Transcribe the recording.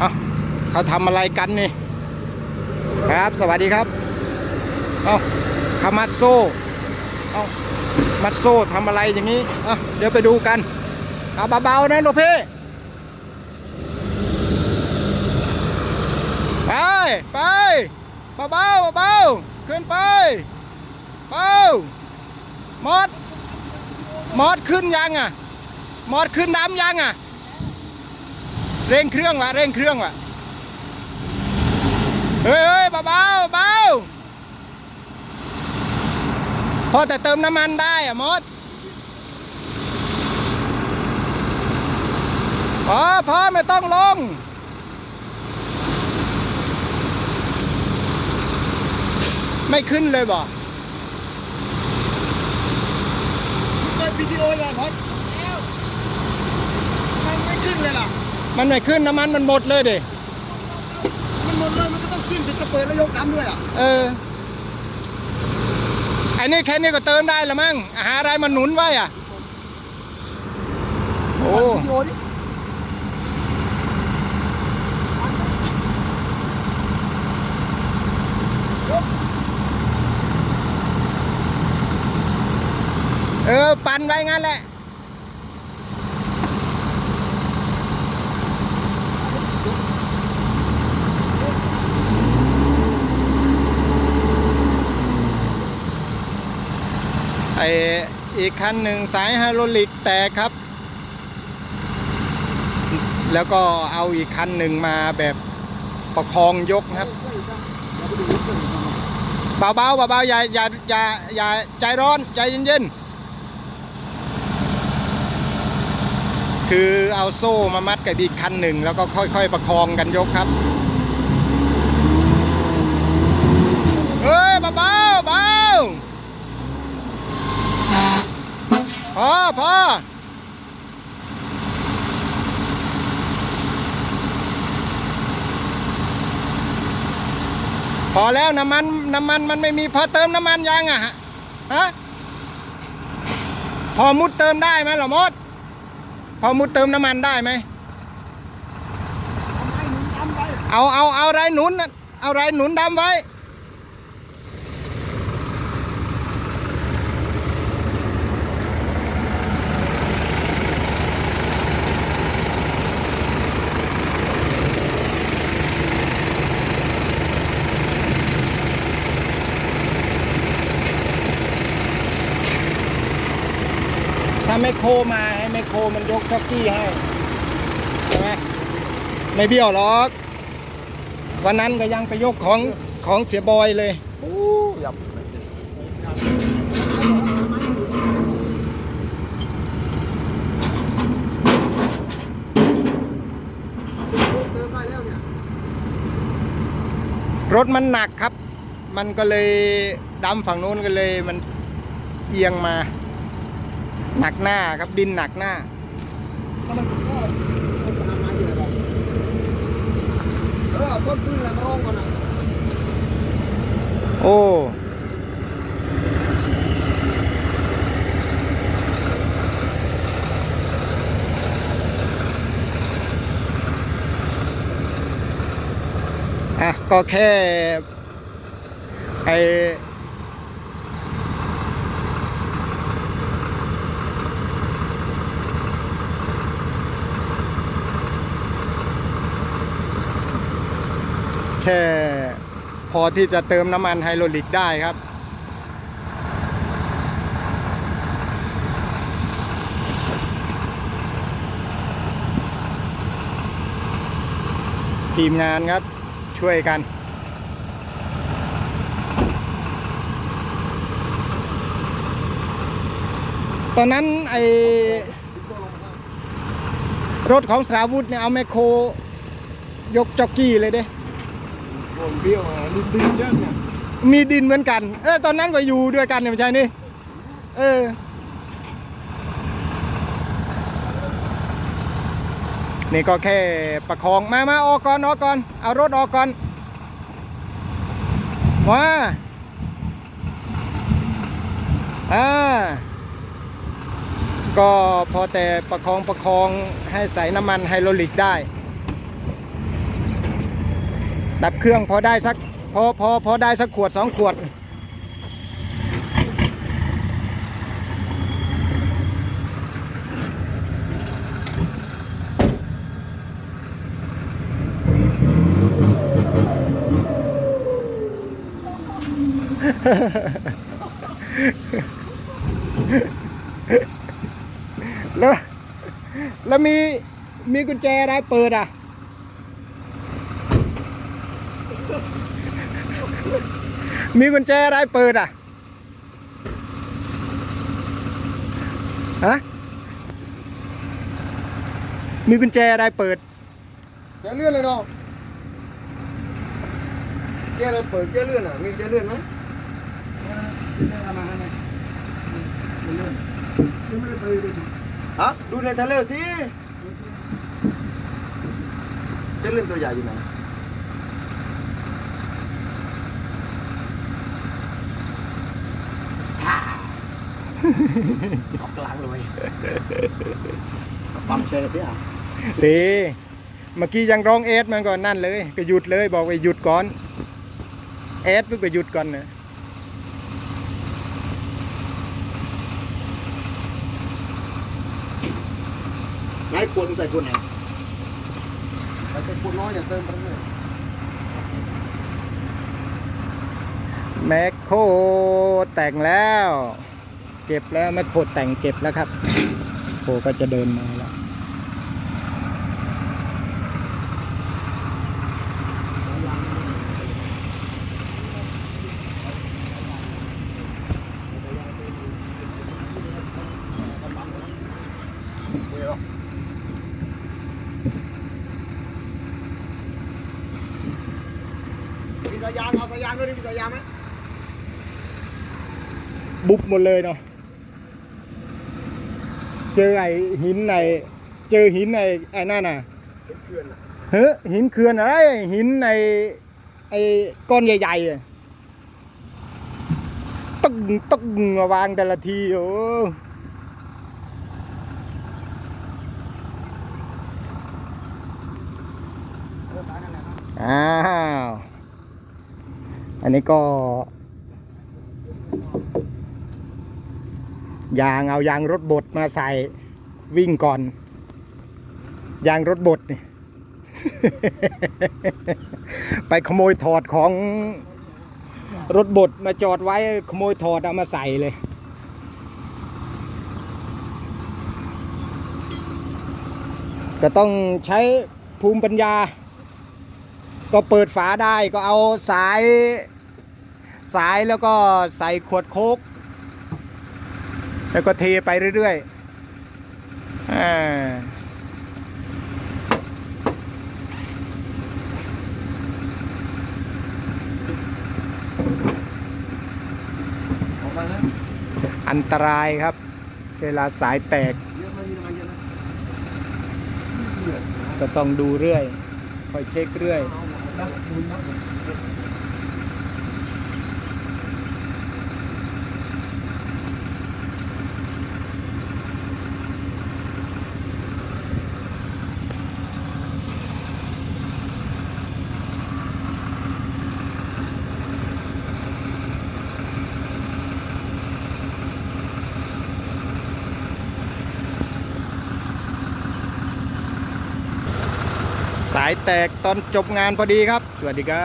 เอาเขาทำอะไรกันนี่ ครับ สวัสดีครับ เอาขามัดโซ่ เอามัดโซ่ทำอะไรอย่างนี้เอาเดี๋ยวไปดูกัน เอาเบาๆนะลูกพี่ไป ไปเบาๆเบาๆขึ้นไปเบามอดมอดขึ้นยังอะมอดขึ้นดำยังอะ เร่งเครื่องวะเร่งเครื่องวะเฮ้ยเฮ้ยเบาเบาๆเบาพอแต่เติมน้ำมันได้อะมดพอพอไม่ต้องลง ไม่ขึ้นเลยบอกเปิดวิดีโอเลยพอดมันไม่ขึ้นเลยล่ะ มันไม่ขึ้นน้ำมันมันหมดเลยดิมันหมดเลยมันก็ต้องขึ้นจะเปิดแล้วยกน้ำด้วยอะเออไอ้นี่แค่นี้ก็เติมได้ละมั้งหาอะไรมาหนุนไว้อะโอ้วิดีโอดิเออ ปั่นไว้งั้นแหละ ไออีกคันหนึ่งสายไฮโดรลิกแตกครับ แล้วก็เอาอีกคันหนึ่งมาแบบประคองยกนะครับอย่าเลยเบาๆเบาๆอย่าอย่าอย่าอย่าใจร้อนใจเย็นๆคือเอาโซ่มามัดกับอีกคันหนึ่งแล้วก็ค่อยๆ ประคองกันยกครับ เฮ้ยเบาๆเบาพ อพอพอแล้วน้ำมันน้ำมันมันไม่มีพอเติมน้ำมันยังอะฮะฮะพอมุดเติมได้ไหมหรอมด พอมุดเติมน้ำมันได้ไหมเอาเอาเอาไรหนุนน่ะเอาไรหนุนดำไว้ ถ้าไมโครมาให้ไมโครมันยกจ็อกกี้ให้ใช่ไหมไม่เบี้ยวหรอก วันนั้นก็ยังไปยกของของเสียบอยเลยโอ้ยับรถมันหนักครับ มันก็เลยดำฝั่งนู้นก็เลยมันเอียงมา หนักหน้าครับดินหนักหน้าก็ต้องก็ต้องทำมาอยู่แล้วเออเอาต้นขึ้นแล้วก็ร้องก่อนนะ โอ้ อะ ก็แค่ ไอ แค่พอที่จะเติมน้ำมันไฮโดรลิกได้ครับ ทีมงานครับช่วยกันตอนนั้นไอรถของสราวุธเนี่ยเอาแมคโครยกจ็อกกี้เลยเด้ โดนเบี้ยวอะดินดินเยอะเนี่ยมีดินเหมือนกัน เออตอนนั้นก็อยู่ด้วยกันเนี่ยไม่ใช่นี่ เออ นี่ก็แค่ประคองมามาออกก่อนออกก่อน เอารถออกก่อนมาอ่าก็พอแต่ประคองประคองให้ใส่น้ำมันไฮโดรลิกได้ ดับเครื่องพอได้สักพอพอพอได้สักขวดสองขวด แล้ว แล้วมีมีกุญแจอะไรเปิดอะ มีกุญแจอะไรเปิดอะฮะมีกุญแจอะไรเปิดแกเลื่อนเลยเนาะแกเลยเปิดแกเลื่อนอะ มีแกเลื่อนไหมฮะดูในเทเลอร์สิแกเลื่อนตัวใหญ่อยู่ไหน ออกกลางเลยปั๊มเชยร์พี่อะดีเมื่อกี้ยังร้องเอสมันก่อนนั่นเลย ก็หยุดเลยบอกว่าหยุดก่อนเอสมันก็หยุดก่อนนะไงขวดมึงใส่ขวดไหนใส่ขวดน้อยอย่าเติมไปเรื่อยแมคโครแต่งแล้ว เก็บแล้วแมคโครแต่งเก็บแล้วครับโคก็จะเดินมาแล้วมีสายยางเอาสายยางด้วยดิมีสายยางไหมบุบหมดเลยเนาะ เจอไอ้หินในเจอหินในไอ้นั่นน่ะเขื่อนอะเฮ้ยหินเขื่อนอะไรหินในไอ้ก้อนใหญ่ๆอะตึ้งตึ้งวางแต่ละทีโอ้อ้าว อันนี้ก็ ยางเอายางรถบดมาใส่วิ่งก่อน ยางรถบดนี่ ไปขโมยถอดของรถบดมาจอดไว้ขโมยถอดเอามาใส่เลย ก็ต้องใช้ภูมิปัญญา ก็เปิดฝาได้ก็เอาสาย สายแล้วก็ใส่ขวดโคก แล้วก็เทไปเรื่อยๆอ่าอันตรายครับ เวลาสายแตก ก็ต้องดูเรื่อย คอยเช็คเรื่อย เอาเอาเอาดูนะ สายแตกตอนจบงานพอดีครับ สวัสดีครับ